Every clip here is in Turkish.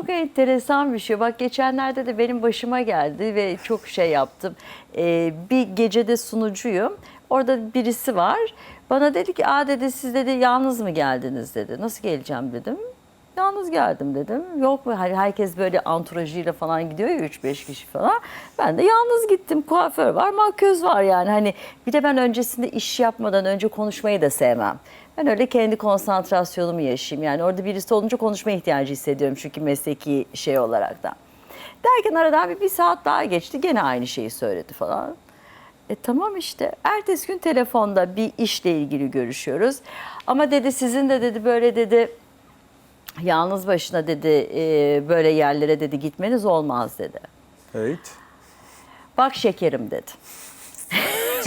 çok enteresan bir şey. Bak geçenlerde de benim başıma geldi ve çok şey yaptım. Ee, bir gecede sunucuyum. Orada birisi var. Bana dedi ki, aa dedi siz dedi yalnız mı geldiniz dedi. Nasıl geleceğim dedim. Yalnız geldim dedim. Yok mu? Hani herkes böyle anturajıyla falan gidiyor ya 3-5 kişi falan. Ben de yalnız gittim. Kuaför var, makyöz var yani. Hani bir de ben öncesinde iş yapmadan önce konuşmayı da sevmem. Ben öyle kendi konsantrasyonumu yaşayayım. Yani orada birisi olunca konuşma ihtiyacı hissediyorum çünkü mesleki şey olarak da. Derken aradan bir, bir saat daha geçti. Gene aynı şeyi söyledi falan. E tamam işte. Ertesi gün telefonda bir işle ilgili görüşüyoruz. Ama dedi sizin de dedi böyle dedi yalnız başına dedi e, böyle yerlere dedi gitmeniz olmaz dedi. Evet. Bak şekerim dedi.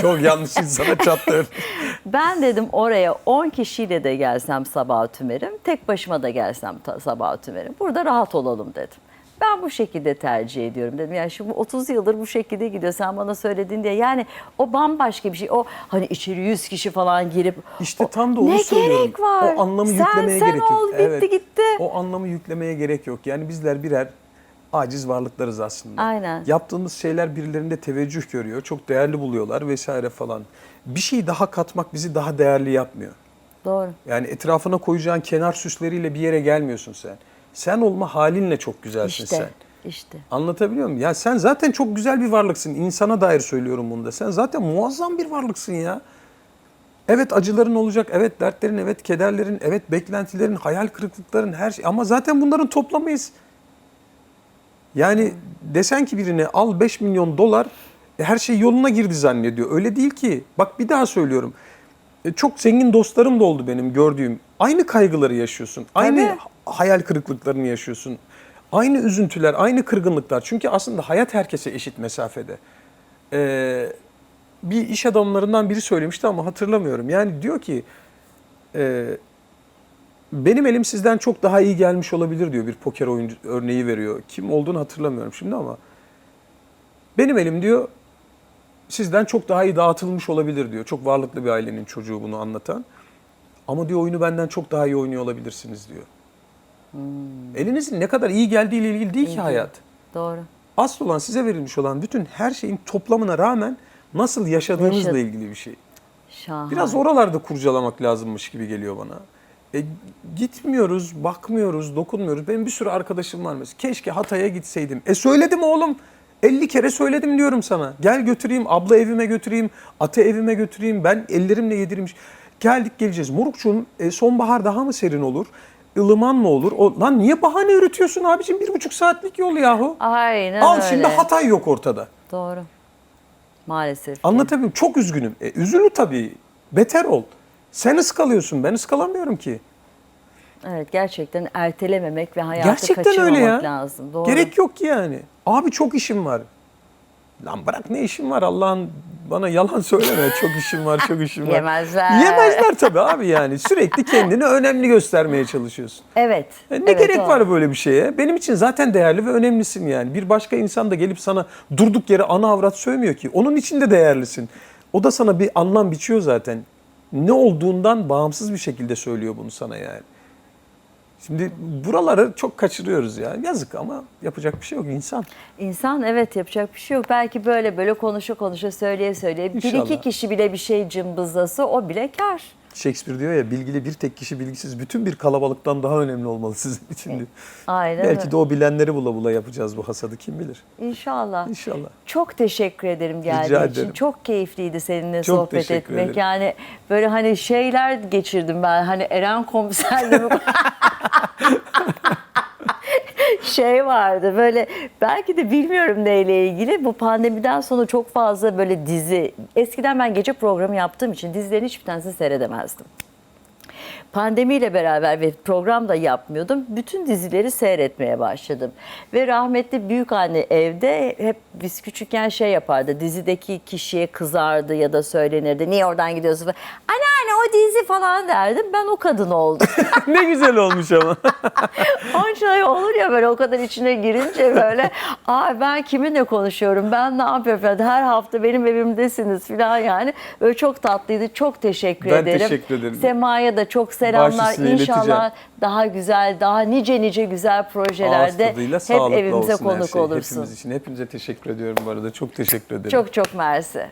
Çok yanlış insana çattın. Ben dedim oraya 10 kişiyle de gelsem sabah tümerim, tek başıma da gelsem sabah tümerim. Burada rahat olalım dedim. Ben bu şekilde tercih ediyorum dedim. Yani bu 30 yıldır bu şekilde gidiyor. Sen bana söyledin diye. Yani o bambaşka bir şey. O hani içeri 100 kişi falan girip İşte o- tam da onu ne söylüyorum. gerek var? O anlamı sen, yüklemeye sen gerek yok. ol, bitti gitti. O anlamı yüklemeye gerek yok. Yani bizler birer aciz varlıklarız aslında. Aynen. Yaptığımız şeyler birilerinde teveccüh görüyor. Çok değerli buluyorlar vesaire falan. Bir şey daha katmak bizi daha değerli yapmıyor. Doğru. Yani etrafına koyacağın kenar süsleriyle bir yere gelmiyorsun sen. Sen olma halinle çok güzelsin İşte. sen. işte. Anlatabiliyor muyum? Ya sen zaten çok güzel bir varlıksın. İnsana dair söylüyorum bunu da. Sen zaten muazzam bir varlıksın ya. Evet acıların olacak, evet dertlerin, evet kederlerin, evet beklentilerin, hayal kırıklıkların her şey. Ama zaten bunların toplamayız. Yani desen ki birine al 5 milyon dolar e, her şey yoluna girdi zannediyor. Öyle değil ki. Bak bir daha söylüyorum. E, Çok zengin dostlarım da oldu benim gördüğüm. Aynı kaygıları yaşıyorsun. Aynı Tabii. Hayal kırıklıklarını yaşıyorsun. Aynı üzüntüler, aynı kırgınlıklar. Çünkü aslında hayat herkese eşit mesafede. Ee, bir iş adamlarından biri söylemişti ama hatırlamıyorum. Yani diyor ki e, benim elim sizden çok daha iyi gelmiş olabilir diyor. Bir poker oyuncu örneği veriyor. Kim olduğunu hatırlamıyorum şimdi ama benim elim diyor sizden çok daha iyi dağıtılmış olabilir diyor. Çok varlıklı bir ailenin çocuğu bunu anlatan. Ama diyor oyunu benden çok daha iyi oynuyor olabilirsiniz diyor. Elinizin ne kadar iyi geldiğiyle ilgili değil ki hayat. Doğru. Asıl olan size verilmiş olan bütün her şeyin toplamına rağmen nasıl yaşadığınızla Yaşa- ilgili bir şey. Şahane. Biraz oralarda kurcalamak lazımmış gibi geliyor bana. E, gitmiyoruz, bakmıyoruz, dokunmuyoruz. Benim bir sürü arkadaşım var mesela. Keşke Hatay'a gitseydim. E söyledim oğlum. 50 kere söyledim diyorum sana. Gel götüreyim, abla evime götüreyim, ate evime götüreyim. Ben ellerimle yedireyim. Geldik geleceğiz. Morukçum e, sonbahar daha mı serin olur? Ilıman mı olur? O, lan niye bahane üretiyorsun abicim? Bir buçuk saatlik yol yahu. Aynen Al öyle. şimdi Hatay yok ortada. Doğru. Maalesef. muyum? Çok üzgünüm. E, üzülü tabii. Beter ol. Sen ıskalıyorsun. Ben ıskalamıyorum ki. Evet gerçekten ertelememek ve hayatı Gerçekten kaçırmamak öyle ya. lazım. Doğru. Gerek yok ki yani. Abi çok işim var. Lan bırak ne işim var Allah'ın bana yalan söyleme. Çok işim var, çok işim var. Yemezler. Yemezler tabii abi yani. Sürekli kendini önemli göstermeye çalışıyorsun. Evet. E ne evet, gerek doğru. var böyle bir şeye? Benim için zaten değerli ve önemlisin yani. Bir başka insan da gelip sana durduk yere ana avrat sövmüyor ki. Onun için de değerlisin. O da sana bir anlam biçiyor zaten. Ne olduğundan bağımsız bir şekilde söylüyor bunu sana yani. Şimdi buraları çok kaçırıyoruz ya. Yazık ama yapacak bir şey yok insan. İnsan evet yapacak bir şey yok. Belki böyle böyle konuşa konuşa söyleye söyleye bir İnşallah. iki kişi bile bir şey cımbızlasa o bile kar. Shakespeare diyor ya bilgili bir tek kişi bilgisiz bütün bir kalabalıktan daha önemli olmalı sizin için diyor. Aynen Belki öyle. de o bilenleri bula bula yapacağız bu hasadı kim bilir. İnşallah. İnşallah. Çok teşekkür ederim geldiğin Rica için. ederim. Çok keyifliydi seninle Çok sohbet teşekkür etmek. ederim. Yani böyle hani şeyler geçirdim ben. Hani Eren komiserle mi- şey vardı böyle belki de bilmiyorum neyle ilgili bu pandemiden sonra çok fazla böyle dizi eskiden ben gece programı yaptığım için dizilerin hiçbir tanesini seyredemezdim. Pandemiyle beraber ve program da yapmıyordum. Bütün dizileri seyretmeye başladım. Ve rahmetli büyük anne evde hep biz küçükken şey yapardı. Dizideki kişiye kızardı ya da söylenirdi. Niye oradan gidiyorsun? falan. O dizi falan derdim. Ben o kadın oldum. ne güzel olmuş ama. Onun için öyle olur ya böyle o kadar içine girince böyle Aa, ben kiminle konuşuyorum ben ne yapıyorum falan. her hafta benim evimdesiniz falan yani böyle çok tatlıydı çok teşekkür Ben ederim. teşekkür ederim. Sema'ya da çok selamlar üstüne İnşallah ileteceğim. daha güzel daha nice nice güzel Ağız projelerde tadıyla hep sağlıklı evimize olsun her konuk şey. olursun. Hepimiz için. Hepinize teşekkür ediyorum bu arada. Çok teşekkür ederim. Çok çok mersi.